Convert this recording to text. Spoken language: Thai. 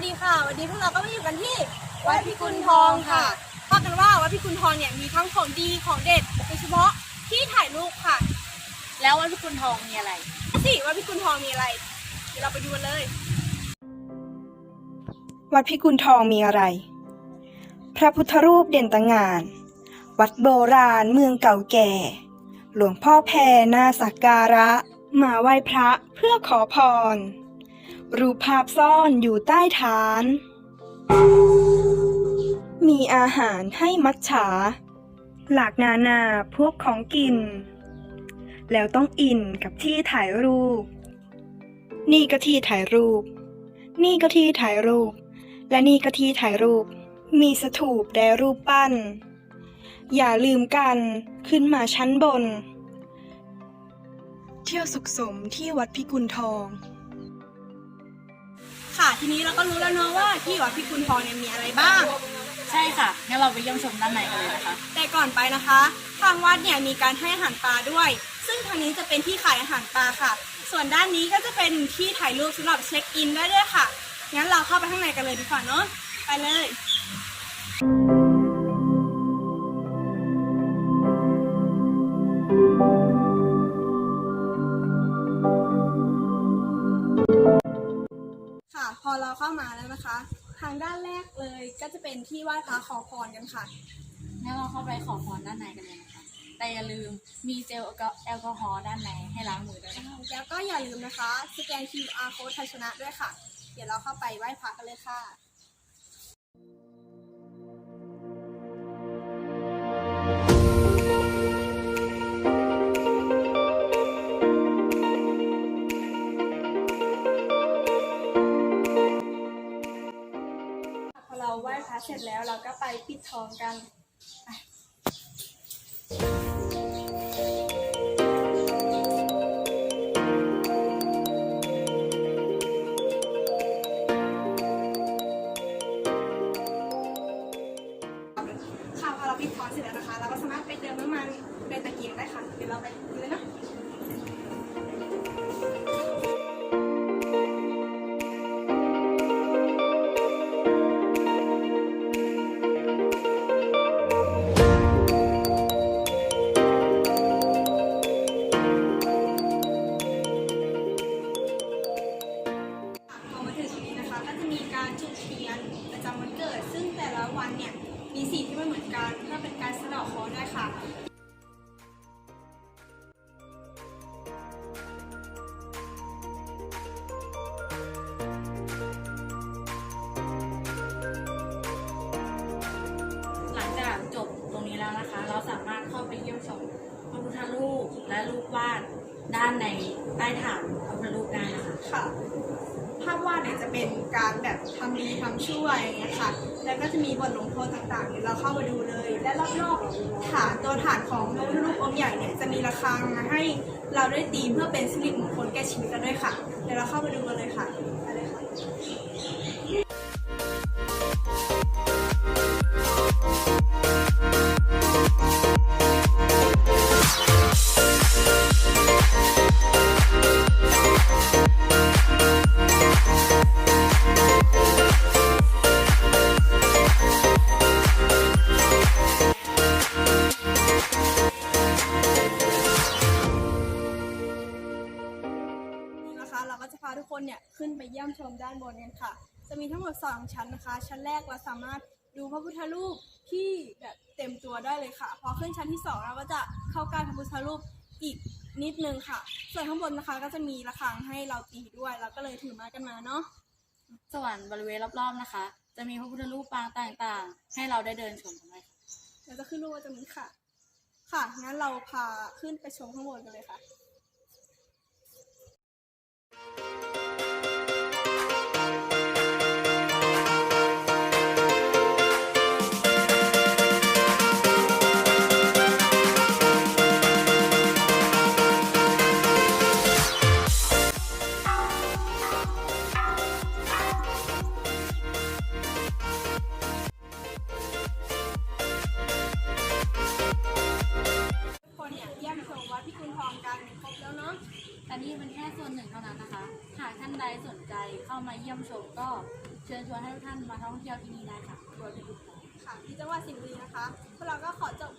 วัสดีค่ะ วันนี้พวกเราก็มาอยู่กันที่วัดพิกุลทองค่ะว่ากันว่าวัดพิกุลทองเนี่ยมีทั้งของดีของเด็ดโดยเฉพาะที่ถ่ายรูปค่ะ แล้ววัดพิกุลทองมีอะไรสิวัดพิกุลทองมีอะไร เดี๋ยวเราไปดูกันเลย วัดพิกุลทองมีอะไร พระพุทธรูปเด่นตางาน วัดโบราณเมืองเก่าแก่ หลวงพ่อแพรน่าสักการะ มาไหว้พระเพื่อขอพร รูปภาพซ่อนอยู่ใต้ฐาน มีอาหารให้มัจฉา หลากนานาพวกของกิน แล้วต้องอินกับที่ถ่ายรูป นี่ก็ที่ถ่ายรูป นี่ก็ที่ถ่ายรูป และนี่ก็ที่ถ่ายรูป มีสถูปและรูปปั้น อย่าลืมกันขึ้นมาชั้นบน เที่ยวสุขสมที่วัดพิกุลทอง ค่ะ ทีนี้เราก็รู้แล้วเนาะว่าที่วัดพิกุลทองเนี่ยมีอะไรบ้าง ใช่ค่ะงั้นเราไปเยี่ยมชมด้านในกันเลยนะคะ แต่ก่อนไปนะคะ ทางวัดเนี่ยมีการให้อาหารปลาด้วย ซึ่งทางนี้จะเป็นที่ขายอาหารปลาค่ะ ส่วนด้านนี้ก็จะเป็นที่ถ่ายรูปสำหรับเช็คอินได้ด้วยค่ะงั้นเราเข้าไปข้างในกันเลยดีกว่าเนาะไปเลยค่ะ อเราเข้ามาแล้วนะคะ ทางด้านแรกเลยก็จะเป็นที่ไหว้พระขอพรกันค่ะ งั้นเราเข้าไปขอพรด้านในกันเลยนะคะ แต่อย่าลืมมีเจลแอลกอฮอล์ด้านในให้ล้างมือด้วยนะคะแล้วก็อย่าลืมนะคะ สแกน QR code ไทยชนะด้วยค่ะ เดี๋ยวเราเข้าไปไหว้พระกันเลยค่ะ ก็ไปปิดทองกัน มีสีที่ไม่เหมือนกันเพื่อเป็นการสะเดาะเคราะห์ด้วยค่ะหลังจากจบตรงนี้แล้วนะคะเราสามารถเข้าไปเยี่ยมชมพระพุทธรูปและรูปวาดด้านในใต้ฐานพระพุทธรูปได้นะคะค่ะ ภาพวาดเนี่ยจะเป็นการแบบทำดีทำชั่วอย่างเงี้ยค่ะ แล้วก็จะมีบทลงโทษต่างๆเนี่ยเราเข้ามาดูเลย และรอบๆฐานตัวฐานของพระพุทธรูปองค์ใหญ่เนี่ยจะมีระฆังมาให้เราได้ตีเพื่อเป็นสิริมงคลแก่ชีวิตเราด้วยค่ะ เดี๋ยวเราเข้ามาดูกันเลยค่ะไปเลยค่ะ เราก็จะพาทุกคนเนี่ยขึ้นไปเยี่ยมชมด้านบนกันค่ะ จะมีทั้งหมด 2 ชั้นนะคะ ชั้นแรกเราสามารถดูพระพุทธรูปที่แบบเต็มตัวได้เลยค่ะ พอขึ้นชั้นที่ 2 เราก็จะเข้าใกล้พระพุทธรูปอีกนิดนึงค่ะ ส่วนข้างบนนะคะก็จะมีระฆังให้เราตีด้วย เราก็เลยถือไม้กันมาเนาะ ส่วนบริเวณรอบๆนะคะ จะมีพระพุทธรูปปางต่างๆ ให้เราได้เดินชมกันด้วยค่ะเราจะขึ้นรูปว่าตรงนี้ค่ะ ค่ะ งั้นเราพาขึ้นไปชมข้างบนกันเลยค่ะ ทุกคนเนี่ยเยี่ยมชมวัดพิกุลทองกันครบแล้วเนาะแต่นี่เป็นแค่ส่วนหนึ่งเท่านั้นนะคะ หากท่านใดสนใจเข้ามาเยี่ยมชมก็เชิญชวนให้ทุกท่านมาท่องเที่ยวที่นี่ได้ค่ะโดยเป็นทุกคนค่ะที่จังหวัดสิงห์บุรีนะคะพวกเราก็ขอจบ